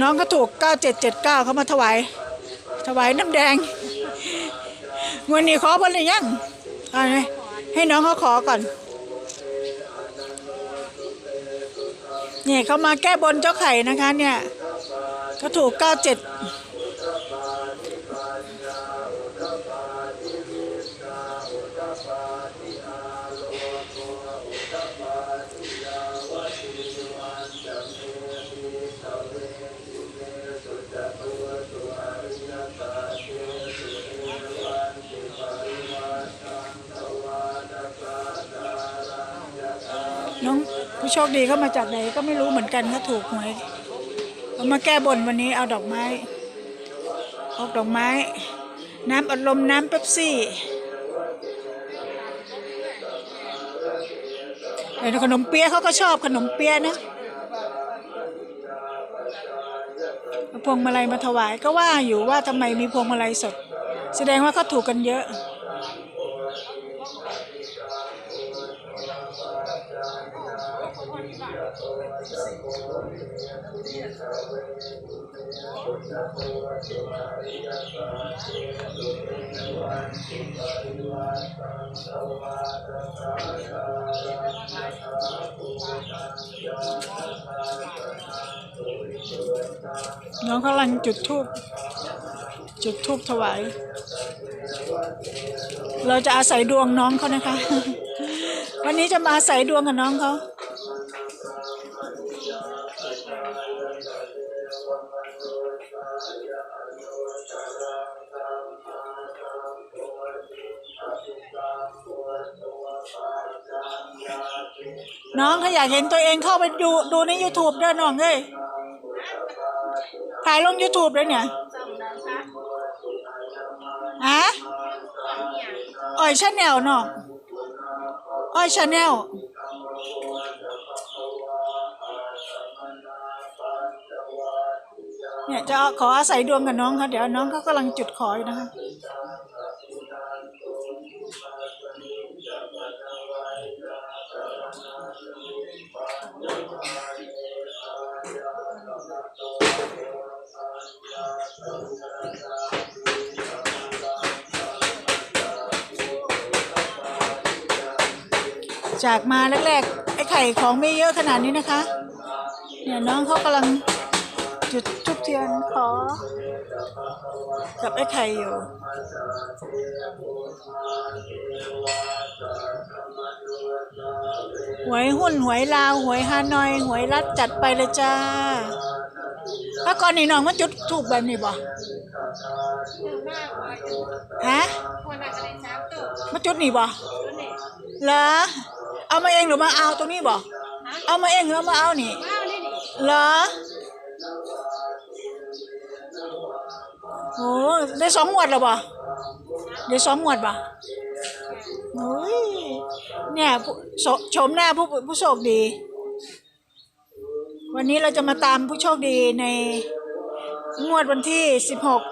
น้องก็ถูก 9779 เขามาถวาย ถวายน้ำแดงงวันนี้ขอเพิ่นหรือยังเอาไหมให้น้องเขาขอก่อน เนี่ยเขามาแก้บนเจ้าไข่นะคะเนี่ย ก็ถูก 97 น้องผู้โชคดีเข้ามาจากไหนก็ไม่รู้เหมือนกันก็ถูกหวยเอามาแก้บนวันนี้เอาดอกไม้เอาดอกไม้ น้ำอัดลมน้ำเป๊ปซี่แต่ขนมเปี๊ยะเขาก็ชอบขนมเปี๊ยะนะพวงมาลัยมาถวายก็ว่าอยู่ว่าทำไมมีพวงมาลัยสด แสดงว่าเขาถูกกันเยอะ น้องกำลังจุดทูบจุดทูบถวาย เราจะอาศัยดวงน้องเขานะคะ วันนี้จะมาอาศัยดวงกับน้องเขา น้องเขาอยากเห็นตัวเองเข้าไปดูดูใน YouTube ด้วยน้องเอ้ยถ่ายลง YouTube ด้วยเนี่ยฮะอ้อยชาแนลน้องอ้อยชาแนลเนี่ยจะขออาศัยดวงกับน้องเขาเดี๋ยวน้องเขากำลังจุดขออยู่นะคะ จากมาแรกๆ ไอ้ไข่ของไม่เยอะขนาดนี้นะคะ เนี่ยน้องเขากำลังจุดทุบเทียนขอ กับไอ้ไข่อยู่ หวยหุ้นหวยลาว หวยฮานอย หวยรัฐจัดไปเลยจ้าถ้าก่อนนี่น้องมันจุดถูกแบบนี้บ่ฮะมาจุดนี่บ่เหรอ เอามาเองหรือมาเอาตรงนี้บ่เอามาเองหรือเอามาเอานี่เหรอโอ้ได้สองหมวดแล้วบ่ได้สองหมวดบ่โอ้ยเนี่ยผู้ชมหน้าผู้ผู้โชคดี วันนี้เราจะมาตามผู้โชคดีในงวดวันที่สิบหก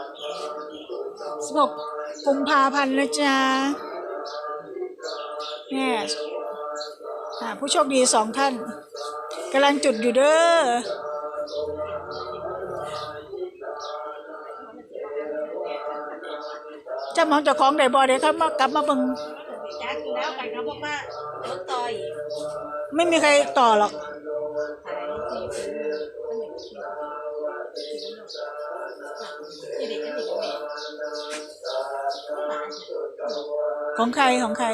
สิบหกกุมภาพันธ์นะจ๊ะเนี่ย ผู้โชคดีสองท่านกำลังจุดอยู่เด้อเจะมองเจ้าของได้บ่เดี๋ยวเขามากลับมาเบิ่งจักแล้วกันเขาบอกว่าลดต่อยไม่มีใครต่อหรอกของใครของใคร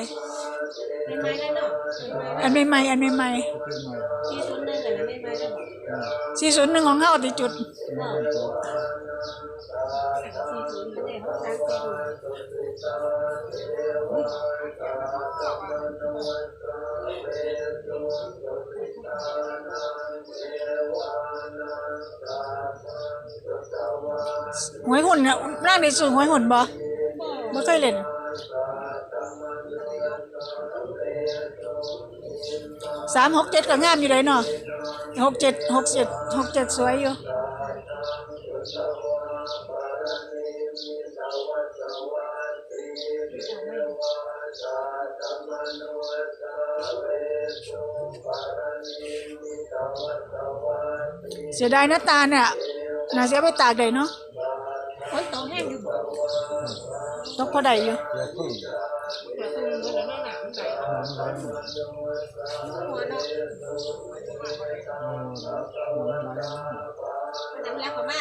ไม่ไม้แล้วเนาะอันใหม่ๆอันใหม่ที่ชุดนึงกันนะไม่ไม้แล้วๆสี่ศูนย์หนึ่งของเฮาที่จุดที่ชุดไม่ได้เขาตั้งใจดูหวยหุ่นน่ะร่างได้สูงหวยหุ่นบ่บ่เคยเล่น สามหกเจ็ดก็งามอยู่เลยเนาะหกเจ็ดหกเจ็ดหกเจ็ดสวยอยู่เเสียดายหน้าตาเนี่ยน่าเสียไปตากได้เนาะคนโตแห้งอยู่บ่ตกพอได้อยู่ มันใส่น้ำร้อนหมดหัวเนาะเออน้ำร้อนน้ำมันทำแล้วเขามา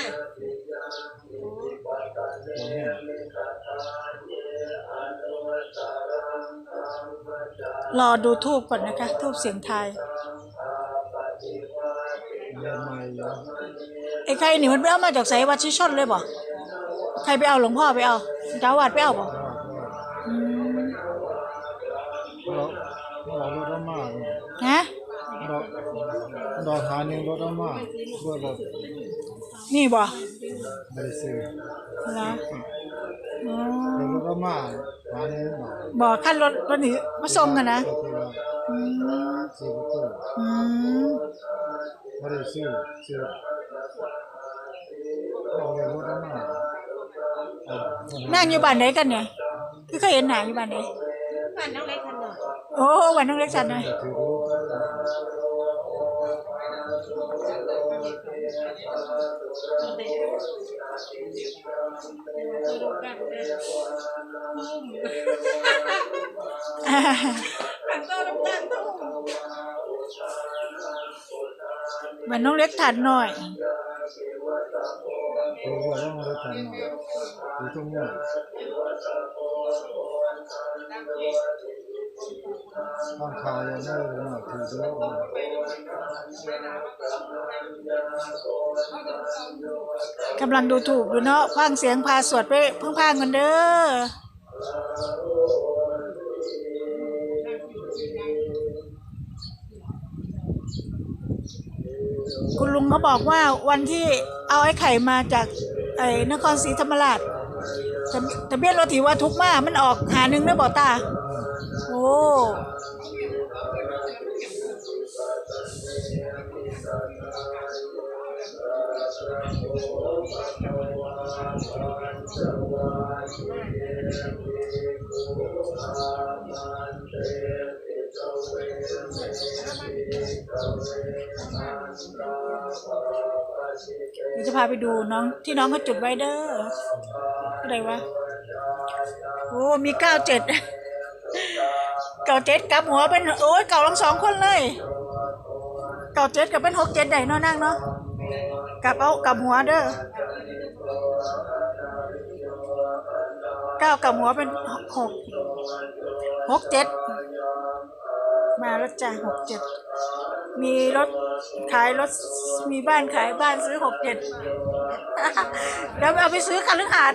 ตัวเนี่ยรอดูทูบก่อนนะคะ ทูบเสียงไทยไอ้ใครนี่มันไปเอามาจากไสวัดชิชนเลยบ่ใครไปเอาหลวงพ่อไปเอาเจ้าวาดไปเอาบ่ ดอกหาหนึ่งรถอามาด้วยรถนี่บ่ไม่ได้ซื้อเหรออ๋อเป็นรถอามาหาหนึ่งบาทบ่ขั้นรถรถนี่มาส่งกันนะก็คือว่าอืมซื้อประตูอืมไม่ได้ซื้อซื้อเอาไปรถอามาเอาคนนั่งอยู่บ้านไหนกันเนี่ยคือเคยเห็นหน้าอยู่บ้านไหนบ้านน้องเล็กทันหน่อยโอ้วันน้องเล็กสันนะถือรู้ มันต้องเล็กถัดหน่อยรู้วต้องเล็กถัดหน่อยดูตรงนี้ ข้างคายังไม่รู้หน่อยถือเยอะกำลังดูถูกอยู่เนาะฟังเสียงพาสวดไปเพิ่งพางกันเด้อ คุณลุงเขาบอกว่าวันที่เอาไอ้ไข่มาจากไอ้นครศรีธรรมราชทะทะเบียนรถถีว่าทุกมากมันออกหาหนึ่งเด้อบอกตา โอ้เดี๋ยวจะพาไปดูน้องที่น้องเขาจุดไว้เด้ออะไรวะ โอ้ มีเก้าเจ็ด ก้าเจ็ดกลับหัวเป็นโอ้ยเก่าทั้งสองคนเลย เก้าเจ็ดกับเป็นหกเจ็ดใดเนาะนั่งเนาะกลับเอากลับหัวเด้อเก้ากับหัวเป็นหกหกเจ็ดมาแล้วจ้ะหกเจ็ดมีรถขายรถมีบ้านขายบ้านซื้อหกเจ็ดแล้วเอาไปซื้อคันลึกหาด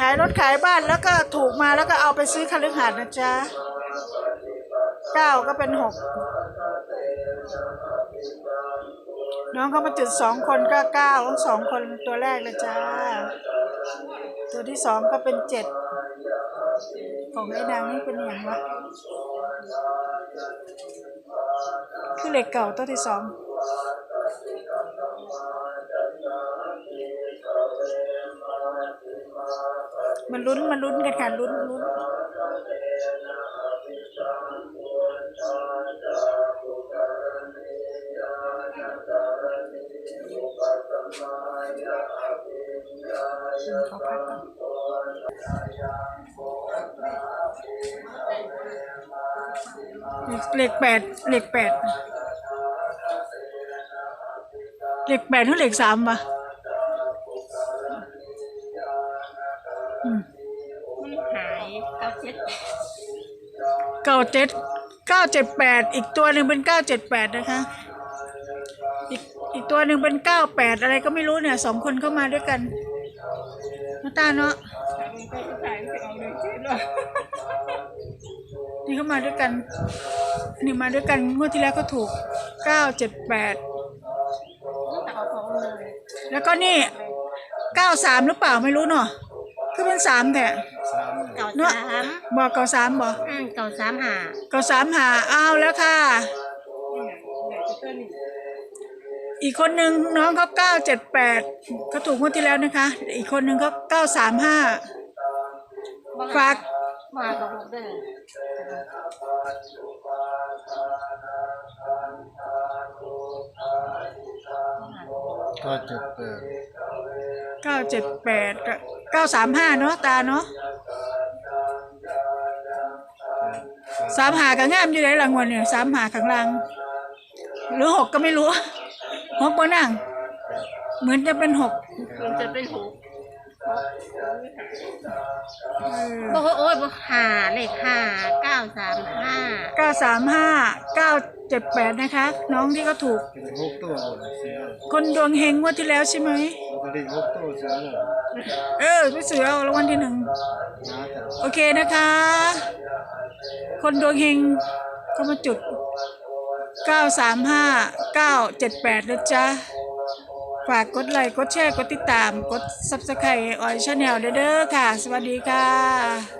ขายรถขายบ้านแล้วก็ถูกมาแล้วก็เอาไปซื้อคันลึกหาดนะจ๊ะเก้าก็เป็นหกน้องเขามาจุดสองคนก็เก้าทั้งสองคนตัวแรกเลยจ้า ตัวที่สองก็เป็นเจ็ดของไอ้นางนี่เป็นอย่างวะคือเหล็กเก่าตัวที่สอง มันลุ้นมันลุ้นกันค่ะลุ้นลุ้นขอพักก่อนเหล็กแปดเหล็กแปดเหล็กแปดหรือเหล็กสามวะ มมันหายเก้าเจ็ดเก้าเจ็ดเก้าเจ็ดแปดอีกตัวหนึ่งเป็นเก้าเจ็ดแปดนะคะ อีกอีกตัวหนึ่งเป็นเก้าแปดอะไรก็ไม่รู้เนี่ยสองคนเข้ามาด้วยกันน้าตาเนาะไปขายไปเอาเลยเจ็ดเลยนี่เข้ามาด้วยกัน นี่มาด้วยกันงวดที่แล้วก็ถูกเก้าเจ็ดแปดแต่เอาของเลยแล้วก็นี่เก้าสามหรือเปล่าไม่รู้เนาะ คือเป็นสามแต่เก่าเนาะสามบอกเก้าสามบอกอืมเก่าสามหาเก้าสามหาเอาแล้วค่ะ อีกคนหนึ่งน้องเขาเก้าเจ็ดแปดเขาถูกงวดที่แล้วนะคะ อีกคนหนึ่งเขาเก้าสามห้าฝาก มากับหกได้ก็เจ็ดแปดเก้าเจ็ดแปดเก้าสามห้าเนาะตาเนาะสามหากับงามอยู่ในรางวัลเนี่ยสามหาข้างล่างหรือหกก็ไม่รู้หกบนนั่งเหมือนจะเป็นหกมันจะเป็นหก เออโอ้โหโอ้ยบ่หาเลขห้าเก้าสามห้าเก้าสามห้าเก้าเจ็ดแปดนะคะ น้องที่เขาถูก เป็นหกตัวหมดเสียคนดวงเฮงงวดที่แล้วใช่ไหม ลอตเตอรี่หกตัวเสียหมดเออพี่เสือเอารางวัลที่หนึ่ง นะแต่โอเคนะคะ คนดวงเฮงก็มาจุด 935 978นะจ๊ะ ฝากกดไลค์กดแชร์กดติดตาม กด Subscribe ออยชาแนลเด้อค่ะ สวัสดีค่ะ